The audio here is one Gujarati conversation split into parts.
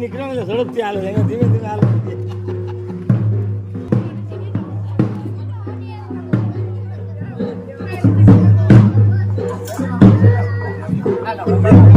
નીકળે ને ઝડપથી હાલે ધીમે ધીમે હાલે Hello.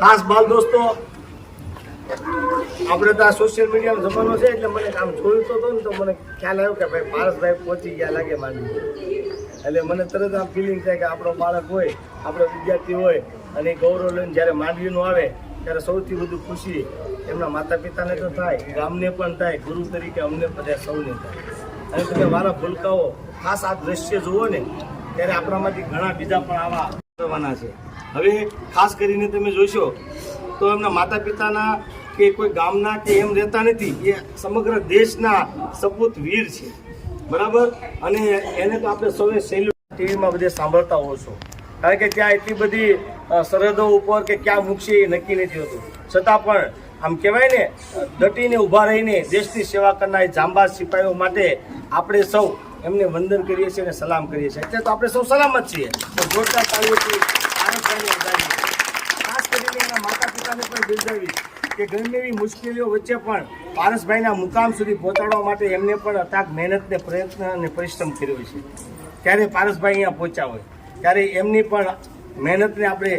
ખાસ બાલ દોસ્તો, આપણે તો આ સોશિયલ મીડિયાનો જમાનો છે એટલે મને આમ જોયું તો ને તો મને ખ્યાલ આવ્યો કે ભાઈ પારસભાઈ પહોંચી ગયા લાગે માંડવી એટલે મને તરત આમ ફિલિંગ થાય કે આપણો બાળક હોય, આપણો વિદ્યાર્થી હોય અને ગૌરવ લઈને જ્યારે માંડવીનું આવે, ત્યારે સૌથી વધુ ખુશી એમના માતા પિતાને તો થાય, ગામને પણ થાય, ગુરુ તરીકે અમને બધા સૌને થાય. અને તમે મારા ભૂલકાઓ ખાસ આ દ્રશ્ય જુઓ ને, ત્યારે આપણામાંથી ઘણા બીજા પણ આવા કરવાના છે. હવે ખાસ કરીને તમે જોશો તો એમના માતા પિતાના કે કોઈ ગામના કે એમ રહેતા નથી, એ સમગ્ર દેશના સપૂત વીર છે. બરાબર? અને એને તો આપણે સૌએ સેલ્યુટ ટીવીમાં બધે સાંભળતા હો છો. કારણ કે ત્યાં એટલી બધી સરહદો ઉપર કે ક્યાં મૂકશે એ નક્કી નથી હોતું. છતાં પણ, આમ કહેવાય ને, ડટીને ઊભા રહીને દેશની સેવા કરનાર જાંબા સિપાહીઓ માટે આપણે સૌ એમને વંદન કરીએ છીએ અને સલામ કરીએ છીએ. અત્યારે તો આપણે સૌ સલામત છીએ. જોરદાર તાળીઓથી ખાસ માતા પિતાને પણ બિરદાવી કે ગમે એવી મુશ્કેલીઓ વચ્ચે પણ પારસભાઈના મુકામ સુધી પહોંચાડવા માટે એમને પણ અથાગ મહેનત ને પ્રયત્ન અને પરિશ્રમ કર્યો છે. ત્યારે પારસભાઈ અહીંયા પહોંચ્યા હોય, ત્યારે એમની પણ મહેનતને આપણે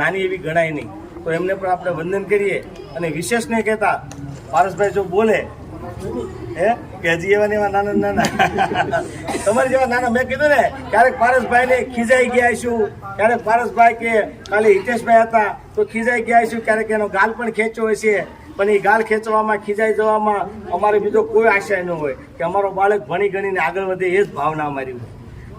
નાની એવી ગણાય નહીં. તો એમને પણ આપણે વંદન કરીએ અને વિશેષને કહેતા પારસભાઈ જો બોલે હે? કે હજી એવા એવા નાના નાના. તમારી જેવા નાના મેં કીધું ને, ક્યારેક પારસભાઈ ને ખીજાઈ ક્યારેક પારસભાઈ કે ખાલી હિતેશભાઈ હતા, તો ખીજાઈ ગયા છું ક્યારેક એનો ગાલ પણ ખેંચ્યો છે. પણ એ ગાલ ખેંચવામાં, ખીજાઈ જવામાં અમારે બીજો કોઈ આશય ન હોય કે અમારો બાળક ભણી ગણીને આગળ વધે એ જ ભાવના અમારી હોય.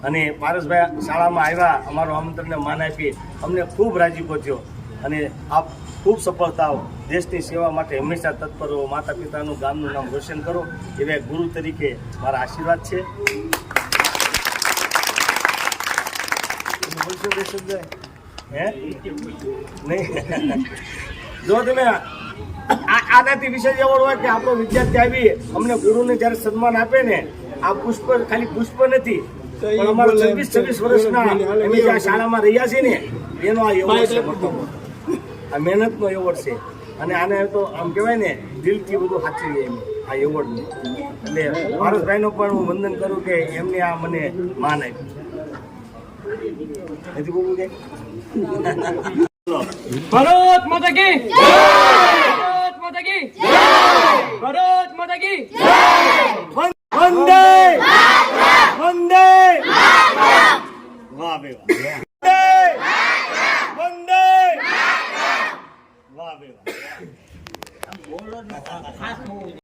અને પારસભાઈ શાળામાં આવ્યા, અમારો આમંત્રણને માન આપી, અમને ખૂબ રાજીપો થયો અને આપ ખૂબ સફળતાઓ દેશની સેવા માટે હંમેશા તત્પર રહો. માતા પિતાનું ગામનું નામ રોશન કરો. એવા ગુરુ તરીકે મારા આશીર્વાદ છે. હે? નહીં. જો તમે આ- આનાથી વિશે એવોર્ડ હોય કે આપણો વિદ્યાર્થી આવી અમને ગુરુને જ્યારે સન્માન આપે ને આ પુષ્પ ખાલી પુષ્પ નથી પણ અમારા છવ્વીસ છવ્વીસ વર્ષના અમે જ્યાં શાળામાં રહ્યા છીએ ને એનો આ મોટો આ મહેનતનો એવોર્ડ છે. અને આને તો આમ કહેવાય ને દિલથી બધું સાચી જાય એમ. આ એવોર્ડને. એટલે ભારતભાઈનો પણ હું વંદન કરું કે એમને આ મને માન આપ્યું. નથી બોલું કે? ભારત માતા કી ભારત માતા કી ભારત માતા કી વંદે વંદે વાહ વંદે વંદે Và cả tháp thôi.